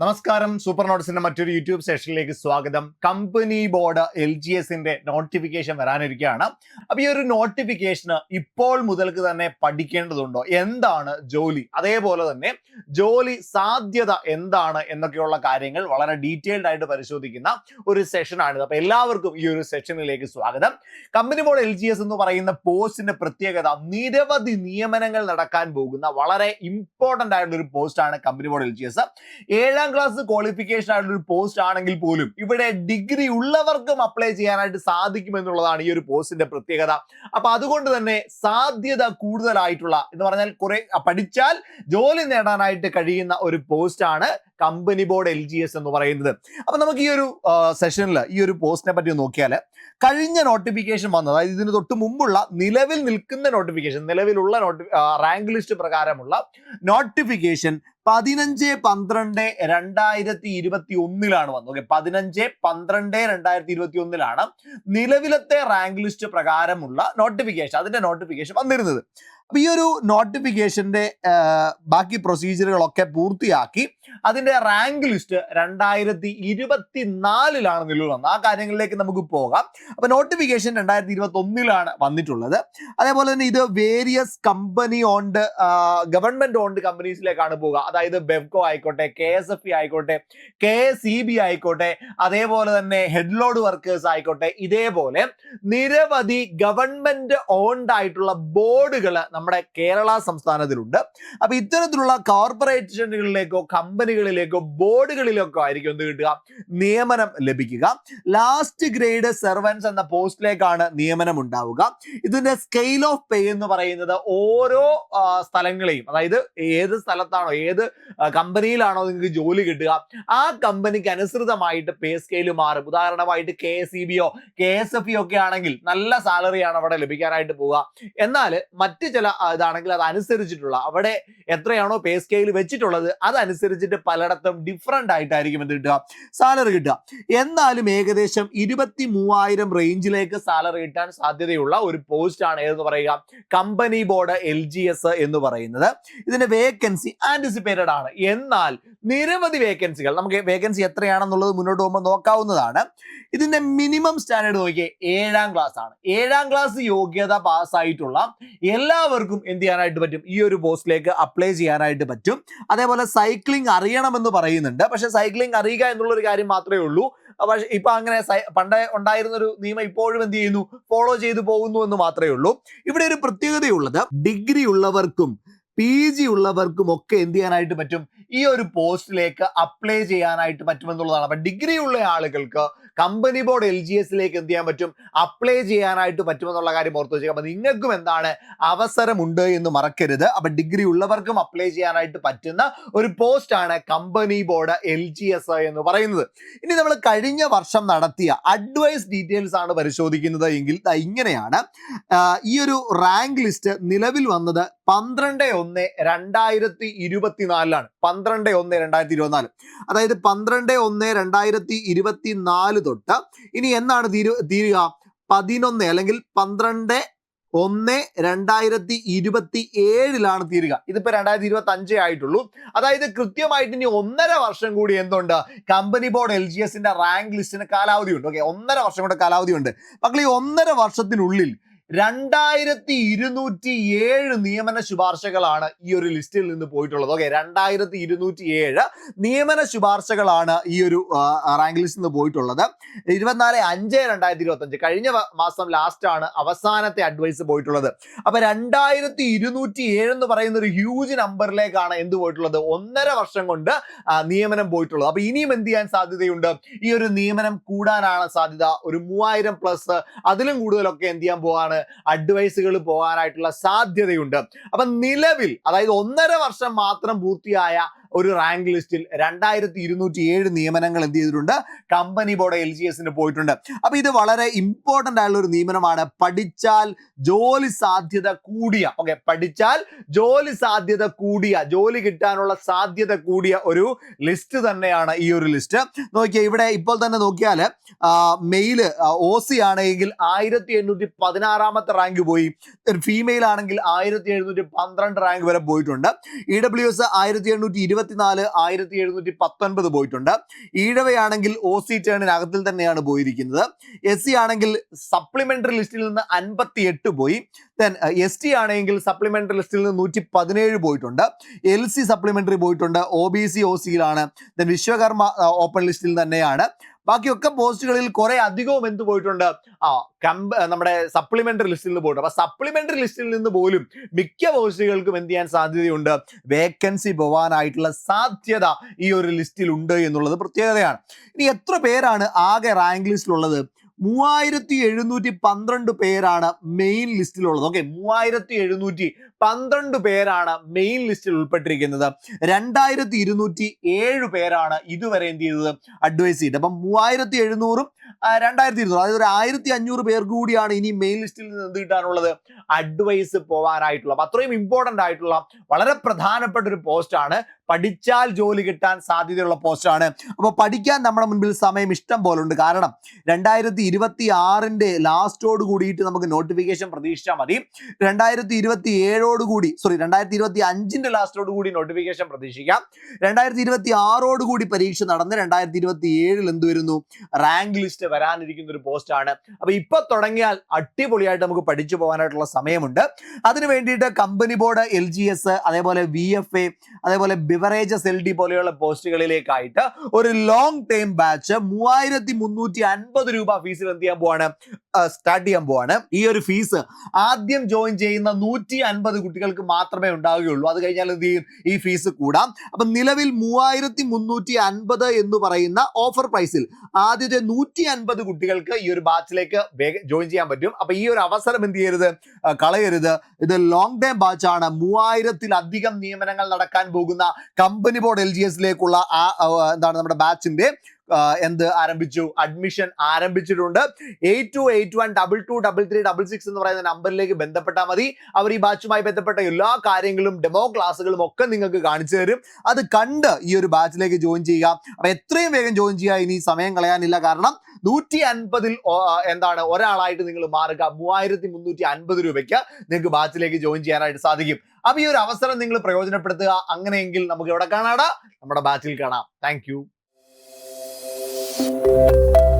നമസ്കാരം. സൂപ്പർ നോട്ട്സിന്റെ മറ്റൊരു യൂട്യൂബ് സെഷനിലേക്ക് സ്വാഗതം. കമ്പനി ബോർഡ് എൽ ജി എസിന്റെ നോട്ടിഫിക്കേഷൻ വരാനിരിക്കുകയാണ്. അപ്പൊ ഈ ഒരു നോട്ടിഫിക്കേഷന് ഇപ്പോൾ മുതൽക്ക് തന്നെ പഠിക്കേണ്ടതുണ്ടോ? എന്താണ് ജോലി? അതേപോലെ തന്നെ ജോലി സാധ്യത എന്താണ് എന്നൊക്കെയുള്ള കാര്യങ്ങൾ വളരെ ഡീറ്റെയിൽഡ് ആയിട്ട് പരിശോധിക്കുന്ന ഒരു സെഷനാണിത്. അപ്പൊ എല്ലാവർക്കും ഈ ഒരു സെഷനിലേക്ക് സ്വാഗതം. Company board L G S എന്ന് പറയുന്ന പോസ്റ്റിന്റെ പ്രത്യേകത നിരവധി നിയമനങ്ങൾ നടക്കാൻ പോകുന്ന വളരെ ഇമ്പോർട്ടന്റ് ആയിട്ടുള്ള ഒരു പോസ്റ്റാണ് company board L G S ഏഴാം ക്ലാസ് ക്വാളിഫിക്കേഷൻ ആയിട്ടുള്ള ഒരു പോസ്റ്റ് ആണെങ്കിൽ പോലും ഇവിടെ ഡിഗ്രി ഉള്ളവർക്കും അപ്ലൈ ചെയ്യാനായിട്ട് സാധിക്കും എന്നുള്ളതാണ് ഈ ഒരു പോസ്റ്റിന്റെ പ്രത്യേകത. അപ്പൊ അതുകൊണ്ട് തന്നെ സാധ്യത കൂടുതലായിട്ടുള്ള എന്ന് പറഞ്ഞാൽ കുറെ പഠിച്ചാൽ ജോലി നേടാനായിട്ട് കഴിയുന്ന ഒരു പോസ്റ്റ് ആണ് company board L G S എന്ന് പറയുന്നത്. അപ്പൊ നമുക്ക് ഈ ഒരു സെഷനിൽ ഈ ഒരു പോസ്റ്റിനെ പറ്റി നോക്കിയാൽ കഴിഞ്ഞ നോട്ടിഫിക്കേഷൻ വന്നത് അതായത് ഇതിന് തൊട്ട് മുമ്പുള്ള നിലവിൽ നിൽക്കുന്ന നോട്ടിഫിക്കേഷൻ നിലവിലുള്ള നോട്ടി റാങ്ക് ലിസ്റ്റ് പ്രകാരമുള്ള നോട്ടിഫിക്കേഷൻ പതിനഞ്ച് പന്ത്രണ്ട് രണ്ടായിരത്തി ഇരുപത്തി ഒന്നിലാണ് വന്നത്. ഓക്കെ പതിനഞ്ച് പന്ത്രണ്ട് രണ്ടായിരത്തി ഇരുപത്തി ഒന്നിലാണ് നിലവിലത്തെ റാങ്ക് ലിസ്റ്റ് പ്രകാരമുള്ള നോട്ടിഫിക്കേഷൻ അതിന്റെ നോട്ടിഫിക്കേഷൻ വന്നിരുന്നത്. അപ്പൊ ഈ ഒരു നോട്ടിഫിക്കേഷന്റെ ബാക്കി പ്രൊസീജിയറുകളൊക്കെ പൂർത്തിയാക്കി അതിന്റെ റാങ്ക് ലിസ്റ്റ് രണ്ടായിരത്തി ഇരുപത്തി നാലിലാണ് നിലവിൽ വന്നത്. ആ കാര്യങ്ങളിലേക്ക് നമുക്ക് പോകാം. അപ്പൊ നോട്ടിഫിക്കേഷൻ രണ്ടായിരത്തി ഇരുപത്തി ഒന്നിലാണ് വന്നിട്ടുള്ളത്. അതേപോലെ തന്നെ ഇത് various company owned government owned കമ്പനീസിലേക്കാണ് പോകുക അതായത് ബെവ്കോ ആയിക്കോട്ടെ കെ എസ് എഫ് ഇ ആയിക്കോട്ടെ കെ എസ് ഇ ബി ആയിക്കോട്ടെ അതേപോലെ തന്നെ ഹെഡ്ലോഡ് വർക്കേഴ്സ് ആയിക്കോട്ടെ ഇതേപോലെ നിരവധി ഗവൺമെന്റ് ഓൺഡ് ആയിട്ടുള്ള ബോർഡുകൾ നമ്മുടെ കേരള സംസ്ഥാനത്തിലുണ്ട്. അപ്പൊ ഇത്തരത്തിലുള്ള കോർപ്പറേഷനുകളിലേക്കോ കമ്പനികളിലേക്കോ ബോർഡുകളിലേക്കോ ആയിരിക്കും എന്ത് കിട്ടുക? നിയമനം ലഭിക്കുക. ലാസ്റ്റ് ഗ്രേഡ് സെർവൻസ് എന്ന പോസ്റ്റിലേക്കാണ് നിയമനം ഉണ്ടാവുക. ഇതിന്റെ സ്കെയിൽ ഓഫ് പേ എന്ന് പറയുന്നത് ഓരോ സ്ഥലങ്ങളെയും അതായത് ഏത് സ്ഥലത്താണോ ഏത് കമ്പനിയിലാണോ നിങ്ങൾക്ക് ജോലി കിട്ടുക ആ കമ്പനിക്ക് അനുസൃതമായിട്ട് പേ സ്കെയിൽ മാറും. ഉദാഹരണമായിട്ട് കെ എസ് ഇ ബിയോ കെ എസ് എഫ് ഒക്കെ ആണെങ്കിൽ നല്ല സാലറിയാണ് അവിടെ ലഭിക്കാനായിട്ട് പോവുക. എന്നാൽ മറ്റ് ചില ആ, ഇതാണെങ്കിൽ അത് അനുസരിച്ചിട്ടുള്ള അവിടെ എത്രയാണോ പേ സ്കെയിൽ വെച്ചിട്ടുള്ളത് അതനുസരിച്ചിട്ട് പലയിടത്തും ഡിഫറെന്റ് ആയിട്ടായിരിക്കും എന്ത് കിട്ടുക? സാലറി കിട്ടുക. എന്നാലും ഏകദേശം ഇരുപത്തി മൂവായിരം റേഞ്ചിലേക്ക് സാലറി കിട്ടാൻ സാധ്യതയുള്ള ഒരു പോസ്റ്റ് ആണ് ഏതെന്ന് പറയുക? കമ്പനി ബോർഡ് എൽ എന്ന് പറയുന്നത്. ഇതിന്റെ വേക്കൻസി ആന്റിസിപ്പേറ്റഡ് ആണ്. എന്നാൽ നിരവധി വേക്കൻസികൾ നമുക്ക് വേക്കൻസി എത്രയാണെന്നുള്ളത് മുന്നോട്ട് പോകുമ്പോൾ നോക്കാവുന്നതാണ്. ഇതിന്റെ മിനിമം സ്റ്റാൻഡേർഡ് നോക്കിയേ ഏഴാം ക്ലാസ് ആണ്. ഏഴാം ക്ലാസ് യോഗ്യത പാസ്സായിട്ടുള്ള എല്ലാവർക്കും എന്ത് ചെയ്യാനായിട്ട് പറ്റും? ഈ ഒരു പോസ്റ്റിലേക്ക് അപ്ലൈ ചെയ്യാനായിട്ട് പറ്റും. അതേപോലെ സൈക്ലിംഗ് അറിയണമെന്ന് പറയുന്നുണ്ട്. പക്ഷെ സൈക്ലിംഗ് അറിയുക എന്നുള്ളൊരു കാര്യം മാത്രമേ ഉള്ളൂ. പക്ഷെ ഇപ്പൊ അങ്ങനെ പണ്ടേ ഉണ്ടായിരുന്ന ഒരു നിയമം ഇപ്പോഴും എന്ത് ചെയ്യുന്നു? ഫോളോ ചെയ്തു പോകുന്നു എന്ന് മാത്രമേ ഉള്ളൂ. ഇവിടെ ഒരു പ്രത്യേകതയുള്ളത്. ഡിഗ്രി ഉള്ളവർക്കും പി ജി ഉള്ളവർക്കും ഒക്കെ എന്ത് ചെയ്യാനായിട്ട് പറ്റും? ഈ ഒരു പോസ്റ്റിലേക്ക് അപ്ലൈ ചെയ്യാനായിട്ട് പറ്റുമെന്നുള്ളതാണ്. അപ്പൊ ഡിഗ്രി ഉള്ള ആളുകൾക്ക് കമ്പനി ബോർഡ് എൽ ജി എസിലേക്ക് എന്ത് ചെയ്യാൻ പറ്റും? അപ്ലൈ ചെയ്യാനായിട്ട് പറ്റുമെന്നുള്ള കാര്യം ഓർത്ത് വെച്ചേക്കാം. അപ്പൊ നിങ്ങൾക്കും എന്താണ് അവസരമുണ്ട് എന്ന് മറക്കരുത്. അപ്പൊ ഡിഗ്രി ഉള്ളവർക്കും അപ്ലൈ ചെയ്യാനായിട്ട് പറ്റുന്ന ഒരു പോസ്റ്റ് ആണ് company board L G S എന്ന് പറയുന്നത്. ഇനി നമ്മൾ കഴിഞ്ഞ വർഷം നടത്തിയ അഡ്വൈസ് ഡീറ്റെയിൽസ് ആണ് പരിശോധിക്കുന്നത് എങ്കിൽ ഇങ്ങനെയാണ്. ഈ ഒരു റാങ്ക് ലിസ്റ്റ് നിലവിൽ വന്നത് പന്ത്രണ്ട് ഒന്ന് രണ്ടായിരത്തി ഇരുപത്തിനാലിലാണ്. പന്ത്രണ്ട് ഒന്ന് രണ്ടായിരത്തി ഇരുപത്തിനാല് അതായത് പന്ത്രണ്ട് ഒന്ന് രണ്ടായിരത്തി ഇരുപത്തി നാല് തൊട്ട് ഇനി എന്നാണ് തീരു തീരുക? പതിനൊന്ന് അല്ലെങ്കിൽ പന്ത്രണ്ട് ഒന്ന് രണ്ടായിരത്തി ഇരുപത്തി ഏഴിലാണ് തീരുക. ഇതിപ്പോ രണ്ടായിരത്തി ഇരുപത്തി അഞ്ചേ ആയിട്ടുള്ളൂ. അതായത് കൃത്യമായിട്ട് ഇനി ഒന്നര വർഷം കൂടി എന്തുണ്ട്? കമ്പനി ബോർഡ് എൽ ജി എസിന്റെ റാങ്ക് ലിസ്റ്റിന് കാലാവധി ഉണ്ട്. ഓക്കെ ഒന്നര വർഷം കൂടെ കാലാവധി ഉണ്ട്. മക്കൾ ഈ ഒന്നര വർഷത്തിനുള്ളിൽ രണ്ടായിരത്തി ഇരുന്നൂറ്റി ഏഴ് നിയമന ശുപാർശകളാണ് ഈ ഒരു ലിസ്റ്റിൽ നിന്ന് പോയിട്ടുള്ളത്. ഓക്കെ രണ്ടായിരത്തി ഇരുന്നൂറ്റി ഏഴ് നിയമന ശുപാർശകളാണ് ഈ ഒരു റാങ്ക് ലിസ്റ്റിൽ നിന്ന് പോയിട്ടുള്ളത്. ഇരുപത്തിനാല് അഞ്ച് രണ്ടായിരത്തി ഇരുപത്തി അഞ്ച് കഴിഞ്ഞ മാസം ലാസ്റ്റ് ആണ് അവസാനത്തെ അഡ്വൈസ് പോയിട്ടുള്ളത്. അപ്പൊ രണ്ടായിരത്തി ഇരുന്നൂറ്റി ഏഴ് എന്ന് പറയുന്ന ഒരു ഹ്യൂജ് നമ്പറിലേക്കാണ് എന്ത് പോയിട്ടുള്ളത്? ഒന്നര വർഷം കൊണ്ട് നിയമനം പോയിട്ടുള്ളത്. അപ്പൊ ഇനിയും എന്ത് ചെയ്യാൻ സാധ്യതയുണ്ട്? ഈ ഒരു നിയമനം കൂടാനാണ് സാധ്യത. ഒരു മൂവായിരം പ്ലസ് അതിലും കൂടുതലൊക്കെ എന്ത് ചെയ്യാൻ പോവാണ്? അഡ്വൈസുകൾ പോകാനായിട്ടുള്ള സാധ്യതയുണ്ട്. അപ്പൊ നിലവിൽ അതായത് ഒന്നര വർഷം മാത്രം പൂർത്തിയായ ഒരു റാങ്ക് ലിസ്റ്റിൽ രണ്ടായിരത്തി ഇരുന്നൂറ്റി ഏഴ് നിയമനങ്ങൾ എന്ത് ചെയ്തിട്ടുണ്ട്? കമ്പനി ബോർഡ് എൽ ജി എസിന് പോയിട്ടുണ്ട്. അപ്പൊ ഇത് വളരെ ഇമ്പോർട്ടന്റ് ആയിട്ടുള്ള ഒരു നിയമനമാണ്. പഠിച്ചാൽ ജോലി സാധ്യത കൂടിയ ഓക്കെ പഠിച്ചാൽ ജോലി സാധ്യത കൂടിയ ജോലി കിട്ടാനുള്ള സാധ്യത കൂടിയ ഒരു ലിസ്റ്റ് തന്നെയാണ് ഈ ഒരു ലിസ്റ്റ് നോക്കിയാൽ ഇവിടെ ഇപ്പോൾ തന്നെ നോക്കിയാൽ മെയിൽ ഒ സി ആണെങ്കിൽ ആയിരത്തി എണ്ണൂറ്റി പതിനാറാമത്തെ റാങ്ക് പോയി. ഫീമെയിൽ ആണെങ്കിൽ ആയിരത്തി എഴുന്നൂറ്റി പന്ത്രണ്ട് റാങ്ക് വരെ പോയിട്ടുണ്ട്. ഇ ഡബ്ല്യു എസ് ആയിരത്തി എണ്ണൂറ്റി ഇരുപത്തിനാല് ആയിരത്തി എഴുന്നൂറ്റി പത്തൊൻപത് പോയിട്ടുണ്ട്. ഈഴവയാണെങ്കിൽ ഒ സി ടേണിനകത്തിൽ തന്നെയാണ് പോയിരിക്കുന്നത്. എസ് സി ആണെങ്കിൽ സപ്ലിമെന്ററി ലിസ്റ്റിൽ നിന്ന് അൻപത്തി എട്ട് പോയി ദെൻ എസ് ടി ആണെങ്കിൽ സപ്ലിമെന്ററി ലിസ്റ്റിൽ നിന്ന് നൂറ്റി പതിനേഴ് പോയിട്ടുണ്ട്. എൽ സി സപ്ലിമെന്ററി പോയിട്ടുണ്ട്. ഒ ബി സി ഒ സിയിലാണ് ദെൻ വിശ്വകർമ്മ ഓപ്പൺ ലിസ്റ്റിൽ തന്നെയാണ്. ബാക്കിയൊക്കെ പോസ്റ്റുകളിൽ കുറെ അധികവും എന്ത് പോയിട്ടുണ്ട്? ആ കമ്പ നമ്മുടെ സപ്ലിമെന്ററി ലിസ്റ്റിൽ നിന്ന് പോയിട്ടുണ്ട്. അപ്പൊ സപ്ലിമെന്ററി ലിസ്റ്റിൽ നിന്ന് പോലും മിക്ക പോസ്റ്റുകൾക്കും എന്ത് ചെയ്യാൻ സാധ്യതയുണ്ട്? വേക്കൻസി പോവാനായിട്ടുള്ള സാധ്യത ഈ ഒരു ലിസ്റ്റിൽ ഉണ്ട് എന്നുള്ളത് പ്രത്യേകതയാണ്. ഇനി എത്ര പേരാണ് ആകെ റാങ്ക് ലിസ്റ്റിലുള്ളത് മൂവായിരത്തി എഴുന്നൂറ്റി പന്ത്രണ്ട് പേരാണ് മെയിൻ ലിസ്റ്റിലുള്ളത് ഓക്കെ മൂവായിരത്തി എഴുന്നൂറ്റി പന്ത്രണ്ട് പേരാണ് മെയിൻ ലിസ്റ്റിൽ ഉൾപ്പെട്ടിരിക്കുന്നത്. രണ്ടായിരത്തി ഇരുന്നൂറ്റി ഏഴ് പേരാണ് ഇതുവരെ എന്ത് ചെയ്തത്? അഡ്വൈസ് ചെയ്തത്. അപ്പം മൂവായിരത്തി എഴുന്നൂറും രണ്ടായിരത്തി ഇരുന്നൂറ് അതായത് ഒരു ആയിരത്തി അഞ്ഞൂറ് പേർ കൂടിയാണ് ഇനി മെയിൻ ലിസ്റ്റിൽ നിന്ന് എന്ത് കിട്ടാനുള്ളത്? അഡ്വൈസ് പോവാനായിട്ടുള്ള. അപ്പൊ അത്രയും ഇമ്പോർട്ടന്റ് ആയിട്ടുള്ള വളരെ പ്രധാനപ്പെട്ട ഒരു പോസ്റ്റാണ് പഠിച്ചാൽ ജോലി കിട്ടാൻ സാധ്യതയുള്ള പോസ്റ്റാണ് അപ്പോൾ പഠിക്കാൻ നമ്മുടെ മുൻപിൽ സമയം ഇഷ്ടം പോലെ ഉണ്ട്. കാരണം രണ്ടായിരത്തി ഇരുപത്തി ആറിന്റെ ലാസ്റ്റോട് കൂടിയിട്ട് നമുക്ക് നോട്ടിഫിക്കേഷൻ പ്രതീക്ഷിച്ചാൽ മതി. രണ്ടായിരത്തി ഇരുപത്തി ഏഴോട് കൂടി സോറി രണ്ടായിരത്തി ഇരുപത്തി അഞ്ചിന്റെ ലാസ്റ്റോട് കൂടി നോട്ടിഫിക്കേഷൻ പ്രതീക്ഷിക്കാം. രണ്ടായിരത്തി ഇരുപത്തി ആറോട് കൂടി പരീക്ഷ നടന്ന് രണ്ടായിരത്തി ഇരുപത്തി ഏഴിൽ എന്ത് വരുന്നു? റാങ്ക് ലിസ്റ്റ് വരാനിരിക്കുന്ന ഒരു പോസ്റ്റാണ് അപ്പൊ ഇപ്പൊ തുടങ്ങിയാൽ അടിപൊളിയായിട്ട് നമുക്ക് പഠിച്ചു പോകാനായിട്ടുള്ള സമയമുണ്ട്. അതിന് വേണ്ടിയിട്ട് company board L G S അതേപോലെ വി എഫ് എ അതേപോലെ ബിവറേജസ് എൽ ഡി പോലെയുള്ള പോസ്റ്റുകളിലേക്കായിട്ട് ഒരു ലോങ് ടേം ബാച്ച് മൂവായിരത്തി മുന്നൂറ്റി അൻപത് രൂപ ഫീസിൽ എന്ത് ചെയ്യാൻ പോവാണ്? സ്റ്റാർട്ട് ചെയ്യാൻ പോവാണ്. ഈ ഒരു ഫീസ് ആദ്യം ജോയിൻ ചെയ്യുന്ന നൂറ്റി അൻപത് കുട്ടികൾക്ക് മാത്രമേ ഉണ്ടാവുകയുള്ളൂ. അത് കഴിഞ്ഞാൽ എന്ത് ചെയ്യും? ഈ ഫീസ് കൂടാം. അപ്പൊ നിലവിൽ മൂവായിരത്തി മുന്നൂറ്റി അൻപത് എന്ന് പറയുന്ന ഓഫർ പ്രൈസിൽ ആദ്യത്തെ നൂറ്റി അൻപത് കുട്ടികൾക്ക് ഈ ഒരു ബാച്ചിലേക്ക് ജോയിൻ ചെയ്യാൻ പറ്റും. അപ്പൊ ഈ ഒരു അവസരം എന്ത് ചെയ്യരുത്? കളയരുത്. ഇത് ലോങ് ടൈം ബാച്ച് ആണ്. മൂവായിരത്തിലധികം നിയമനങ്ങൾ നടക്കാൻ പോകുന്ന കമ്പനി ബോർഡ് എൽ ജി എസിലേക്കുള്ള ആ എന്താണ് നമ്മുടെ ബാച്ചിന്റെ എന്ത് ആരംഭിച്ചു? അഡ്മിഷൻ ആരംഭിച്ചിട്ടുണ്ട്. Eight two eight one double two double three double six എന്ന് പറയുന്ന നമ്പറിലേക്ക് ബന്ധപ്പെട്ടാൽ മതി. അവർ ഈ ബാച്ചുമായി ബന്ധപ്പെട്ട എല്ലാ കാര്യങ്ങളും ഡെമോ ക്ലാസ്സുകളും ഒക്കെ നിങ്ങൾക്ക് കാണിച്ചു തരും. അത് കണ്ട് ഈ ഒരു ബാച്ചിലേക്ക് ജോയിൻ ചെയ്യുക. അപ്പൊ എത്രയും വേഗം ജോയിൻ ചെയ്യുക. ഇനി സമയം കളയാനില്ല. കാരണം നൂറ്റി അൻപതിൽ എന്താണ് ഒരാളായിട്ട് നിങ്ങൾ മാറുക. മൂവായിരത്തി മുന്നൂറ്റി അൻപത് രൂപയ്ക്ക് നിങ്ങൾക്ക് ബാച്ചിലേക്ക് ജോയിൻ ചെയ്യാനായിട്ട് സാധിക്കും. അപ്പൊ ഈ ഒരു അവസരം നിങ്ങൾ പ്രയോജനപ്പെടുത്തുക. അങ്ങനെയെങ്കിൽ നമുക്ക് എവിടെ കാണാടാ? നമ്മുടെ ബാച്ചിൽ കാണാം. Thank Thank you.